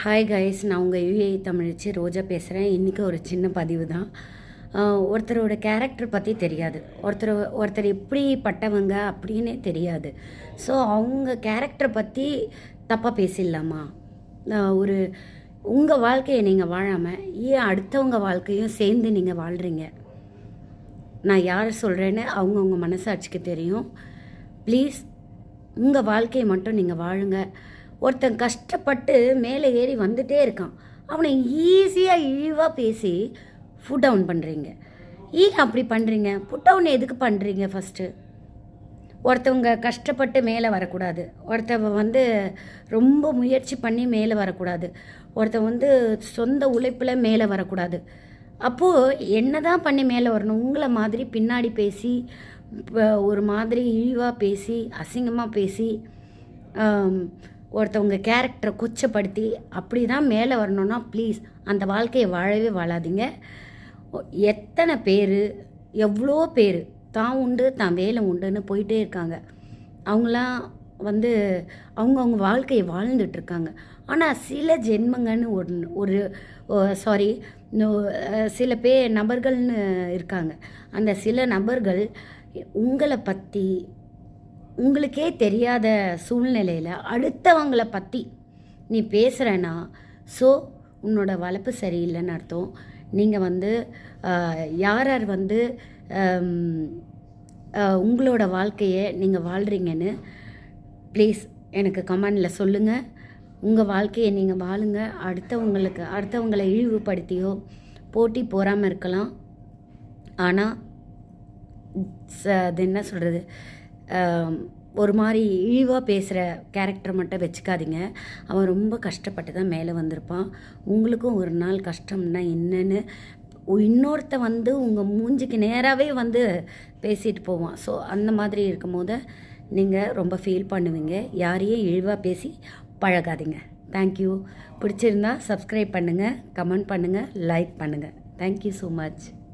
Hi guys நான் உங்கள் UA தமிழிச்சு ரோஜா பேசுகிறேன் இன்றைக்கி ஒரு சின்ன பதிவு தான் ஒருத்தரோட கேரக்டர் பற்றி தெரியாது. ஒருத்தர் ஒருத்தர் எப்படிப்பட்டவங்க அப்படின்னே தெரியாது. ஸோ அவங்க கேரக்டர் பற்றி தப்பாக பேசிடலாமா? ஒரு உங்கள் வாழ்க்கையை நீங்கள் வாழாமல் ஏன் அடுத்தவங்க வாழ்க்கையும் சேர்ந்து நீங்கள் வாழ்கிறீங்க நான் யார் சொல்கிறேன்னு அவங்கவுங்க மனசாட்சிக்கு தெரியும். ப்ளீஸ் உங்கள் வாழ்க்கையை மட்டும் நீங்கள் வாழுங்கள் ஒருத்தன் கஷ்டப்பட்டு மேலே ஏறி வந்துட்டே இருக்கான். அவனை ஈஸியாக இழிவாக பேசி ஃபுட் டவுன் பண்ணுறீங்க ஏன் அப்படி பண்ணுறீங்க புட் டவுன் எதுக்கு பண்ணுறீங்க ஃபஸ்ட்டு ஒருத்தவங்க கஷ்டப்பட்டு மேலே வரக்கூடாது. ஒருத்தவ வந்து ரொம்ப முயற்சி பண்ணி மேலே வரக்கூடாது. ஒருத்தன் வந்து சொந்த உழைப்பில் மேலே வரக்கூடாது. அப்போது என்ன தான் பண்ணி மேலே வரணும்? உங்களை மாதிரி பின்னாடி பேசி ஒரு மாதிரி இழிவாக பேசி அசிங்கமாக பேசி ஒருத்தவங்க கேரக்டரை குச்சப்படுத்தி அப்படி தான் மேலே வரணும்னா ப்ளீஸ் அந்த வாழ்க்கையை வாழவே வாழாதீங்க. எத்தனை பேர் எவ்வளோ பேர் தான் உண்டு தான் வேலை உண்டுன்னு போயிட்டே இருக்காங்க. அவங்களாம் வந்து அவங்கவுங்க வாழ்க்கையை வாழ்ந்துட்டுருக்காங்க. ஆனால் சில ஜென்மங்கன்னு ஒரு ஒரு சாரி சில பேர் நபர்கள்னு இருக்காங்க. அந்த சில நபர்கள் உங்களை பற்றி உங்களுக்கே தெரியாத சூழ்நிலையில் அடுத்தவங்கள பற்றி நீ பேசுகிறேன்னா ஸோ உன்னோட வளர்ப்பு சரியில்லைன்னு அர்த்தம். நீங்கள் வந்து யார் யார் வந்து உங்களோட வாழ்க்கையை நீங்கள் வாழ்கிறீங்கன்னு ப்ளீஸ் எனக்கு கமெண்டில் சொல்லுங்கள் உங்கள் வாழ்க்கையை நீங்கள் வாழுங்க. அடுத்தவங்களுக்கு அடுத்தவங்களை இழிவுபடுத்தியோ போட்டி போகாமல் இருக்கலாம். ஆனால் ச- அது என்ன சொல்கிறது ஒரு மாதிரி இழிவாக பேசுகிற கேரக்டர் மட்டும் வச்சுக்காதீங்க. அவன் ரொம்ப கஷ்டப்பட்டு தான் மேலே வந்திருப்பான். உங்களுக்கும் ஒரு நாள் கஷ்டம்னா என்னன்னு இன்னொருத்த வந்து உங்கள் மூஞ்சிக்கு நேராகவே வந்து பேசிட்டு போவான். ஸோ அந்த மாதிரி இருக்கும் போது நீங்கள் ரொம்ப ஃபீல் பண்ணுவீங்க. யாரையும் இழிவாக பேசி பழகாதீங்க. தேங்க்யூ பிடிச்சிருந்தா சப்ஸ்கிரைப் பண்ணுங்கள் கமெண்ட் பண்ணுங்கள் லைக் பண்ணுங்கள் தேங்க்யூ ஸோ மச்